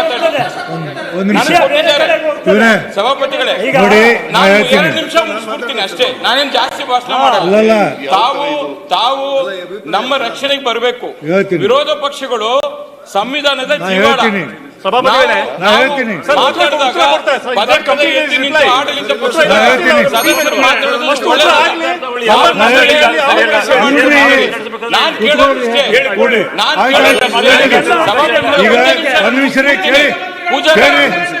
ಮಾತಾಡ್ತಾರೆ ಒಂದು ನಿಮಿಷ ಇವರೇ ಸಭಾಪತಿಗಳೇ ನೋಡಿ ನಾನು ಎರಡು ನಿಮಿಷ ಮುಗಿಸ್ಬಿಡ್ತೀನಿ ಅಷ್ಟೇ ನಾನೇನ್ ಜಾಸ್ತಿ ಭಾಷಣ ಮಾಡಲ್ಲ ಅಲ್ಲಲ್ಲ ತಾವು ತಾವು ನಮ್ಮ ರಕ್ಷಣೆಗೆ ಬರಬೇಕು ಹೇಳ್ತೀನಿ. ವಿರೋಧ ಪಕ್ಷಗಳು ಸಂವಿಧಾನದ ನಾ ಜೀವಾಳ ಹೇಳ್ತೀನಿ. ಸಭಾಪತಿಗಳೇ, ನಾವು- ನಾ ಹೇಳ್ತೀನಿ. ನಾವು ಮಾತಾಡಿದಾಗ ಉತ್ತರ ಕೊಡ್ತಾರೆ ಸರ್. ಪದೇ ಪದೇ Complete ಎದ್ದು ನಿಂತು ಆಡಳಿತ ಪಕ್ಷದ ನಾ ಹೇಳ್ತೀನಿ. ಸದಸ್ಯರು ಮಾತಾಡೋದು ಅಷ್ಟು ಒಳ್ಳೆಯದಲ್ಲ. ಆಗ್ಲಿ. ಒಂದೇ ನಿಮಿಷ ಒಂದು.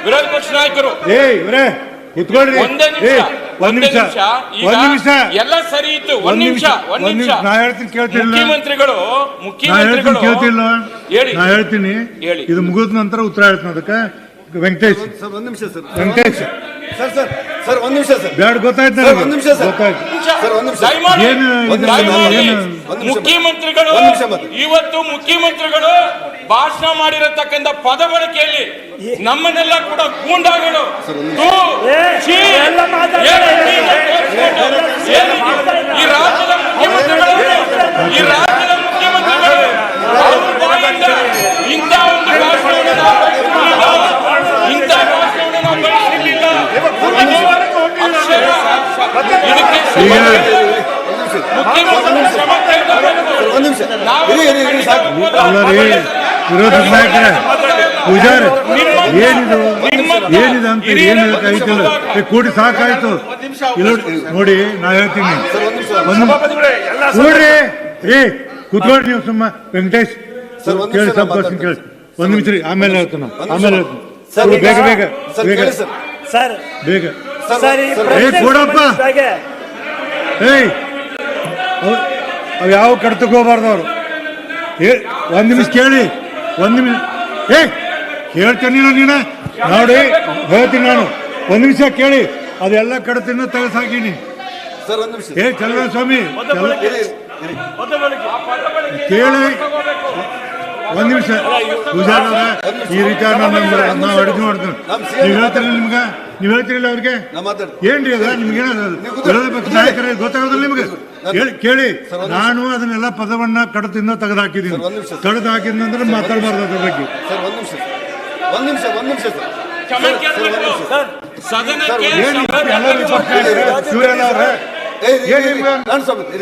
ವಿರೋಧ ಪಕ್ಷ ನಾಯಕರು. ಕುತ್ಕೊಳ್ರಿ ನಿಮಿಷ ಒಂದ್ ನಿಮಿಷ. ನಿಮಿಷ. ಒಂದ್ ನಿಮಿಷ. ಎಲ್ಲ ಸರಿ ಇತ್ತು. ಒಂದ್ ನಿಮಿಷ ಒಂದ್ ನಿಮಿಷ. ನಾ ಹೇಳ್ತೀನಿ ಕೇಳ್ತಿಲ್ಲ ಮುಖ್ಯಮಂತ್ರಿಗಳು ಮುಖ್ಯಮಂತ್ರಿಗಳು ಕೇಳ್ತಿಲ್ಲ ಹೇಳಿ. ನಾ ಹೇಳ್ತೀನಿ. ಹೇಳಿ. ಇದು ಮುಗಿದ ನಂತರ ಉತ್ತರ ಹೇಳ್ತೀನಿ ಅದಕ್ಕೆ. ವೆಂಕಟೇಶ್. ಸರ್ ಒಂದ್ ನಿಮಿಷ sir. Venkatesh. Sir sir sir ಒಂದ್ ನಿಮಿಷ ಸರ್ ಬೇಡ ಗೊತ್ತಾಯ್ತು ಸರ್. ಒಂದ್ ನಿಮಿಷ ಸರ್. ಗೊತ್ತಾಯ್ತು ಸರ್ ಒಂದ್ ನಿಮಿಷ ದಯಮಾಡಿ ಏನು ಇದು ದಯಮಾಡಿ ಏನು? ಒಂದ್ ನಿಮಿಷ ಮುಖ್ಯಮಂತ್ರಿಗಳು ಒಂದ್ ನಿಮಿಷ ಮಾತು. ಇವತ್ತು ಮುಖ್ಯಮಂತ್ರಿಗಳು ಭಾಷಣ ಮಾಡಿರತಕ್ಕಂತ ಪದ ಬಳಕೆಯಲ್ಲಿ ನಮ್ಮನ್ನೆಲ್ಲ ಕೂಡ ಗೂಂಡಾಗಳು ತೂ, ಛೀ, ಏನು ಹೀಗೆ ಏನು ಈ ರಾಜ್ಯದ ಮುಖ್ಯಮಂತ್ರಿಗಳು ಈ ರಾಜ್ಯದ ಮುಖ್ಯಮಂತ್ರಿಗಳು ಅವ್ರ ಬಾಯಿಂದ ಇಂಥ ಒಂದು ಭಾಷಣವನ್ನು ನಾವು ಬಳಸಿರ್ಲಿಲ್ಲ. ಇಂಥ ಭಾಷಣವನ್ನು ನಾವು ಬಳಸಿರ್ಲಿಲ್ಲ. ಇದು ಅಕ್ಷರ ಇದಕ್ಕೆ ಈಗ. ಒಂದ್ ನಿಮಿಷ ವಿರೋಧ ನಾಯಕರೇ ಪೂಜಾರಿ ಏನಿದು ಏನಿದೆ ಅಂತ ಏನು ಹೇಳಕ್ಕಾಯ್ತಿಲ್ಲ ಕೂಡಿ ಸಾಕಾಯ್ತು ಇಲ್ಲ ನೋಡಿ ನಾ ಹೇಳ್ತೀನಿ ನೋಡ್ರಿ ಏ ಕುತ್ಕೊಳ್ರಿ ನೀವು ಸುಮ್ಮ ವೆಂಕಟೇಶ್ ಕೇಳಿ ನಿಮಿಷ ಸ್ವಲ್ಪ ಕೇಳಿ ಒಂದ್ ನಿಮಿಷ ರೀ ಆಮೇಲೆ ಹೇಳ್ತೀನಿ ಆಮೇಲೆ. ಹೇಳ್ತೀನಿ ಬೇಗ ಬೇಗ ಬೇಗ ಬೇಗ ಏ ಕೊಡಪ್ಪ ಏಯ್ ಅವ್- ಯಾವ ಕಡ್ತಕ್ಕೆ ಹೋಗ್ಬಾರ್ದು ಅವ್ರು? ಏ ಒಂದ್ ನಿಮಿಷ ಕೇಳಿ ಒಂದ್ ನಿಮಿಷ ಏ ಹೇಳ್ತೀನಿ ನೀನು ನೋಡಿ ಹೇಳ್ತೀನಿ ನಾನು. ಒಂದ್ ನಿಮಿಷ ಕೇಳಿ ಅದೆಲ್ಲ ಕಡತಿನ ತೆಗೆಸಾಕಿನಿ ಏ ಚಂದ್ರಸ್ವಾಮಿ. ಕೇಳಿ. ಒಂದ್ ನಿಮಿಷ ಪೂಜಾರ್ ಅವ್ರ ಈ ರೀತಿ ನಾನು ನಾವು ಅಡಿಗೆ ಮಾಡ್ತೀನಿ ನೀವು ಹೇಳ್ತೀರಿ ನಿಮ್ಗೆ ನೀವು ಹೇಳ್ತೀರಿಲ್ಲ ಅವ್ರಿಗೆ ಏನು ರೀ ಏನ್ರಿ ಅದ ನಿಮ್ಗೆ ವಿರೋಧ ಪಕ್ಷ ನಾಯಕರ ಗೊತ್ತಾಗೋದಿಲ್ಲ ನಿಮ್ಗೆ ಹೇಳಿ ಕೇಳಿ ನಾನು ಅದನ್ನೆಲ್ಲ ಪದವನ್ನ ಕಡದಿಂದ ತೆಗೆದು ಹಾಕಿದ್ದೀನಿ ಹಾಕಿದ್ನಂದ್ರೆ. ಕಡ್ದು ಹಾಕಿದ ನಂತರ ಮಾತಾಡಬಾರ್ದು ಅದ್ರ ಬಗ್ಗೆ ಸರ್ ಒಂದ್ ನಿಮಿಷ ಒಂದ್ ನಿಮಿಷ ಒಂದ್ ನಿಮಿಷ ಸರ್.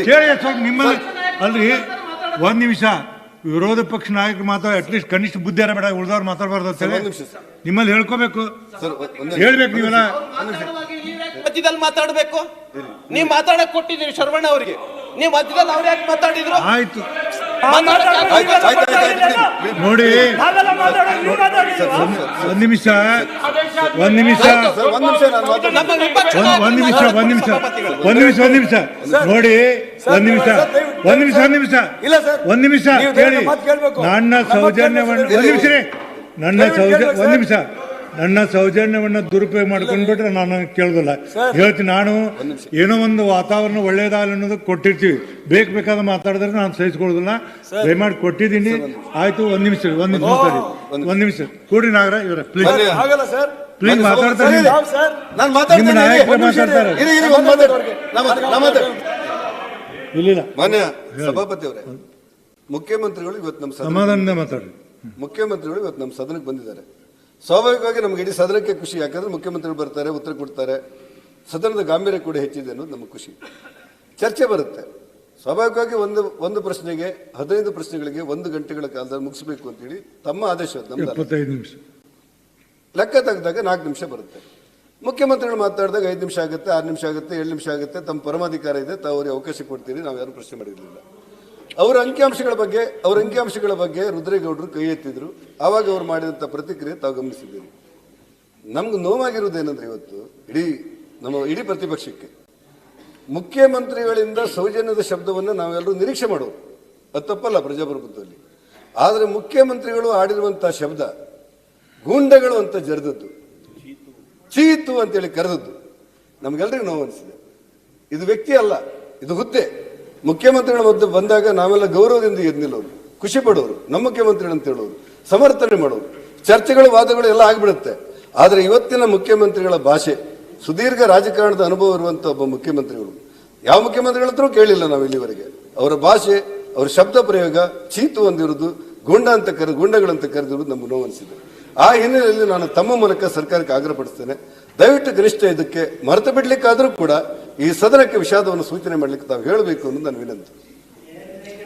ಕೇಳಿ ನಿಮ್ಮಲ್ಲಿ ಅಲ್ರಿ ಒಂದ್ ನಿಮಿಷ ವಿರೋಧ ಪಕ್ಷ ನಾಯಕರು ಮಾತಾಡ ಅಟ್ಲೀಸ್ಟ್ ಕನಿಷ್ಠ ಬುದ್ಧಿ ಬೇಡ ಉಳಿದವ್ರು ಮಾತಾಡಬಾರ್ದು ಅಂತ ಸರ್ ನಿಮ್ಮಲ್ಲಿ ಹೇಳ್ಕೋಬೇಕು. ಹೇಳ್ಬೇಕು ನೀವೆಲ್ಲ. ಮಧ್ಯದಲ್ಲಿ ಮಾತಾಡಬೇಕು. ನೀವು ಮಾತಾಡಕ್ ಕೊಟ್ಟಿದ್ದೀರಿ ಶರವಣ ಅವರಿಗೆ. ನೀವು ಮಧ್ಯದಲ್ಲಿ ಅವ್ರು ಯಾಕೆ ಮಾತಾಡಿದ್ರು? ಆಯ್ತು. ನೋಡಿ? ಒಂದ್ ನಿಮಿಷ. ಒಂದ್ ನಿಮಿಷ. ಒಂದ್ ನಿಮಿಷ ಒಂದ್ ನಿಮಿಷ. ಒಂದ್ ನಿಮಿಷ ಒಂದ್ ನಿಮಿಷ. ನೋಡಿ. ಒಂದ್ ನಿಮಿಷ. ಒಂದ್ ನಿಮಿಷ ಒಂದ್ ನಿಮಿಷ. ಒಂದ್ ನಿಮಿಷ. ಕೇಳಿ. ನನ್ನ ಸೌಜನ್ಯ ಒಂದ್ ನಿಮಿಷ ರೀ. ನನ್ನ ಸೌಜನ್ಯ ಒಂದ್ ನಿಮಿಷ. ನನ್ನ ಸೌಜನ್ಯವನ್ನ ದುರುಪಯೋಗ ಮಾಡ್ಕೊಂಡ್ಬಿಟ್ರೆ ನಾನು ಕೇಳೋದಿಲ್ಲ. ಹೇಳ್ತೀನಿ ನಾನು ಏನೋ ಒಂದು ವಾತಾವರಣ ಒಳ್ಳೇದಾಗಲಿ ಅನ್ನೋದು ಕೊಟ್ಟಿರ್ತೀವಿ. ಬೇಕು ಬೇಕಾದ ಮಾತಾಡಿದ್ರೆ ನಾನು ಸಹಿಸ್ಕೊಳ್ಳೋದಿಲ್ಲ. ದಯಮಾಡಿ ಕೊಟ್ಟಿದ್ದೀನಿ. ಆಯ್ತು ಒಂದ್ ನಿಮಿಷ ಒಂದ್ ನಿಮಿಷ ಸರಿ. ಒಂದ್ ನಿಮಿಷ. ಕೂಡಿ ನಾಗರ ಇವರ ಪ್ಲೀಸ್ ಪ್ಲೀಸ್ ಮಾತಾಡ್ತಾರೆ ಇಲ್ಲ ನಿಮ್ಮ ನಾಯಕರು. ಮಾತಾಡ್ತಾರೆ. ಮಾನ್ಯ ಸಭಾಪತಿ ಅವರೇ ಮುಖ್ಯಮಂತ್ರಿಗಳು ಇವತ್ತು ನಮ್ಮ ಸಮಾಧಾನದಿಂದ ಮಾತಾಡಿ ಮುಖ್ಯಮಂತ್ರಿಗಳು ಇವತ್ತು ನಮ್ಮ ಸದನಕ್ಕೆ ಬಂದಿದ್ದಾರೆ. ಸ್ವಾಭಾವಿಕವಾಗಿ ನಮಗೆ ಇಡೀ ಸದನಕ್ಕೆ ಖುಷಿ. ಯಾಕಂದ್ರೆ ಮುಖ್ಯಮಂತ್ರಿಗಳು ಬರ್ತಾರೆ ಉತ್ತರ ಕೊಡ್ತಾರೆ. ಸದನದ ಗಾಂಭೀರ್ಯ ಕೂಡ ಹೆಚ್ಚಿದೆ ಅನ್ನೋದು ನಮಗೆ ಖುಷಿ. ಚರ್ಚೆ ಬರುತ್ತೆ. ಸ್ವಾಭಾವಿಕವಾಗಿ ಒಂದು ಒಂದು ಪ್ರಶ್ನೆಗೆ ಹದಿನೈದು ಪ್ರಶ್ನೆಗಳಿಗೆ ಒಂದು ಗಂಟೆಗಳ ಕಾಲದಲ್ಲಿ ಮುಗಿಸ್ಬೇಕು ಅಂತೇಳಿ ತಮ್ಮ ಆದೇಶ ನಿಮಿಷ. ಲೆಕ್ಕ ತೆಗೆದಾಗ ನಾಲ್ಕು ನಿಮಿಷ ಬರುತ್ತೆ. ಮುಖ್ಯಮಂತ್ರಿಗಳು ಮಾತಾಡಿದಾಗ ಐದು ನಿಮಿಷ ಆಗುತ್ತೆ ಆರು ನಿಮಿಷ ಆಗುತ್ತೆ ಏಳು ನಿಮಿಷ ಆಗುತ್ತೆ. ತಮ್ಮ ಪರಮಾಧಿಕಾರ ಇದೆ ತಾವು ಅವರಿಗೆ ಅವಕಾಶ ಕೊಡ್ತೀರಿ ನಾವು ಯಾರು ಪ್ರಶ್ನೆ ಮಾಡಿರಲಿಲ್ಲ. ಅವರ ಅಂಕಿಅಂಶಗಳ ಬಗ್ಗೆ, ಅವರ ಅಂಕಿಅಂಶಗಳ ಬಗ್ಗೆ ರುದ್ರೇಗೌಡರು ಕೈ ಎತ್ತಿದ್ರು. ಆವಾಗ ಅವ್ರು ಮಾಡಿದಂಥ ಪ್ರತಿಕ್ರಿಯೆ ತಾವು ಗಮನಿಸಿದ್ದೀರಿ. ನಮ್ಗೆ ನೋವಾಗಿರೋದೇನಂದ್ರೆ ಇವತ್ತು ಇಡೀ ನಮ್ಮ ಇಡೀ ಪ್ರತಿಪಕ್ಷಕ್ಕೆ ಮುಖ್ಯಮಂತ್ರಿಗಳಿಂದ ಸೌಜನ್ಯದ ಶಬ್ದವನ್ನು ನಾವೆಲ್ಲರೂ ನಿರೀಕ್ಷೆ ಮಾಡೋರು. ಅದು ತಪ್ಪಲ್ಲ ಪ್ರಜಾಪ್ರಭುತ್ವದಲ್ಲಿ. ಆದರೆ ಮುಖ್ಯಮಂತ್ರಿಗಳು ಆಡಿರುವಂಥ ಶಬ್ದ, ಗೂಂಡಗಳು ಅಂತ ಜರಿದದ್ದು, ಚೀತು ಅಂತೇಳಿ ಕರೆದದ್ದು ನಮಗೆಲ್ಲರಿಗೂ ನೋವು ಅನಿಸಿದೆ. ಇದು ವ್ಯಕ್ತಿ ಅಲ್ಲ, ಇದು ಹುದ್ದೆ. ಮುಖ್ಯಮಂತ್ರಿಗಳ ಮದ್ದು ಬಂದಾಗ ನಾವೆಲ್ಲ ಗೌರವದಿಂದ ಎದ್ದು ನಿಲ್ಲೋರು ಖುಷಿ ಪಡೋರು. ನಮ್ಮ ಮುಖ್ಯಮಂತ್ರಿಗಳು ಅಂತ ಹೇಳೋರು ಸಮರ್ಥನೆ ಮಾಡೋರು. ಚರ್ಚೆಗಳು, ವಾದಗಳು ಎಲ್ಲ ಆಗಿಬಿಡುತ್ತೆ. ಆದರೆ ಇವತ್ತಿನ ಮುಖ್ಯಮಂತ್ರಿಗಳ ಭಾಷೆ, ಸುದೀರ್ಘ ರಾಜಕಾರಣದ ಅನುಭವ ಇರುವಂಥ ಒಬ್ಬ ಮುಖ್ಯಮಂತ್ರಿಗಳು. ಯಾವ ಮುಖ್ಯಮಂತ್ರಿಗಳ ಹತ್ರ ಕೇಳಿಲ್ಲ ನಾವು ಇಲ್ಲಿವರೆಗೆ. ಅವರ ಭಾಷೆ, ಅವರ ಶಬ್ದ ಪ್ರಯೋಗ, ಚೀತು ಹೊಂದಿರುವುದು ಗುಂಡ ಅಂತ ಕರೆ ಗುಂಡಗಳಂತ ಕರೆದಿರುವುದು ನಮ್ಗೆ ನೋವನಿಸಿದೆ ಆ ಹಿನ್ನೆಲೆಯಲ್ಲಿ ನಾನು ತಮ್ಮ ಮೂಲಕ ಸರ್ಕಾರಕ್ಕೆ ಆಗ್ರಹಪಡಿಸ್ತೇನೆ ದಯವಿಟ್ಟು ಗರಿಷ್ಠ ಇದಕ್ಕೆ ಮರೆತು ಬಿಡ್ಲಿಕ್ಕಾದರೂ ಕೂಡ ಈ ಸದನಕ್ಕೆ ವಿಷಾದವನ್ನು ಸೂಚನೆ ಮಾಡಲಿಕ್ಕೆ ತಾವು ಹೇಳಬೇಕು ಅನ್ನೋದು ನನ್ನ ವಿನಂತಿ.